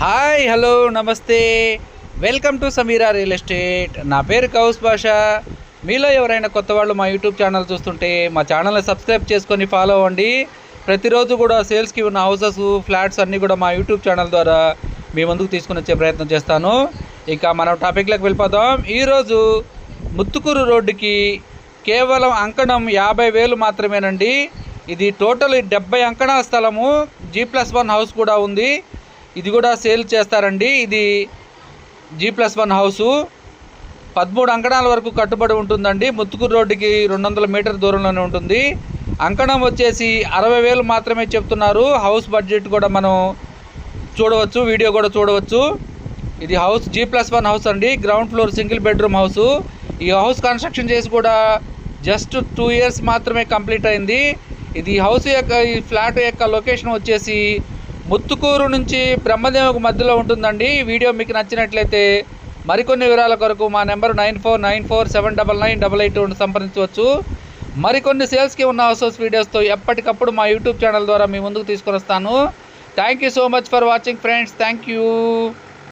Hi hello నమస్తే. Welcome to Sameera real estate. నా పేరు కౌస్ భాష. మీలో ఎవరైనా కొత్త వాళ్ళు మా యూట్యూబ్ ఛానల్ చూస్తుంటే మా ఛానల్ని సబ్స్క్రైబ్ చేసుకొని ఫాలో అవ్వండి. ప్రతిరోజు కూడా సేల్స్కి ఉన్న హౌసెస్ ఫ్లాట్స్ అన్నీ కూడా మా యూట్యూబ్ ఛానల్ ద్వారా మీ ముందుకు తీసుకుని వచ్చే ప్రయత్నం చేస్తాను. ఇక మనం టాపిక్లోకి వెళ్ళిపోదాం. ఈరోజు ముత్తుకూరు రోడ్డుకి కేవలం అంకణం యాభై వేలు మాత్రమేనండి. ఇది టోటల్ డెబ్బై అంకణాల స్థలము. జీ ప్లస్ వన్ హౌస్ కూడా ఉంది. ఇది కూడా సేల్ చేస్తారండి. ఇది జీ ప్లస్ వన్ హౌసు పదమూడు అంకణాల వరకు కట్టుబడి ఉంటుందండి. ముత్తుకూరు రోడ్డుకి రెండు వందల మీటర్ దూరంలోనే ఉంటుంది. అంకణం వచ్చేసి అరవై వేలు మాత్రమే చెప్తున్నారు. హౌస్ బడ్జెట్ కూడా మనం చూడవచ్చు వీడియో కూడా చూడవచ్చు. ఇది house G plus one house అండి. Ground floor single bedroom house ఈ హౌస్ కన్స్ట్రక్షన్ చేసి కూడా జస్ట్ టూ ఇయర్స్ మాత్రమే కంప్లీట్ అయింది. ఇది హౌస్ యొక్క ఈ ఫ్లాట్ యొక్క లొకేషన్ వచ్చేసి ముత్తుకూరు నుంచి బ్రహ్మదేవకు మధ్యలో ఉంటుందండి. ఈ వీడియో మీకు నచ్చినట్లయితే మరికొన్ని వివరాల కొరకు మా number nine four nine four seven double nine double eight సంప్రదించవచ్చు. మరికొన్ని సేల్స్కి ఉన్న హౌసెస్ వీడియోస్తో ఎప్పటికప్పుడు మా యూట్యూబ్ ఛానల్ ద్వారా మీ ముందుకు తీసుకొని వస్తాను. Thank you so much for watching friends. Thank you.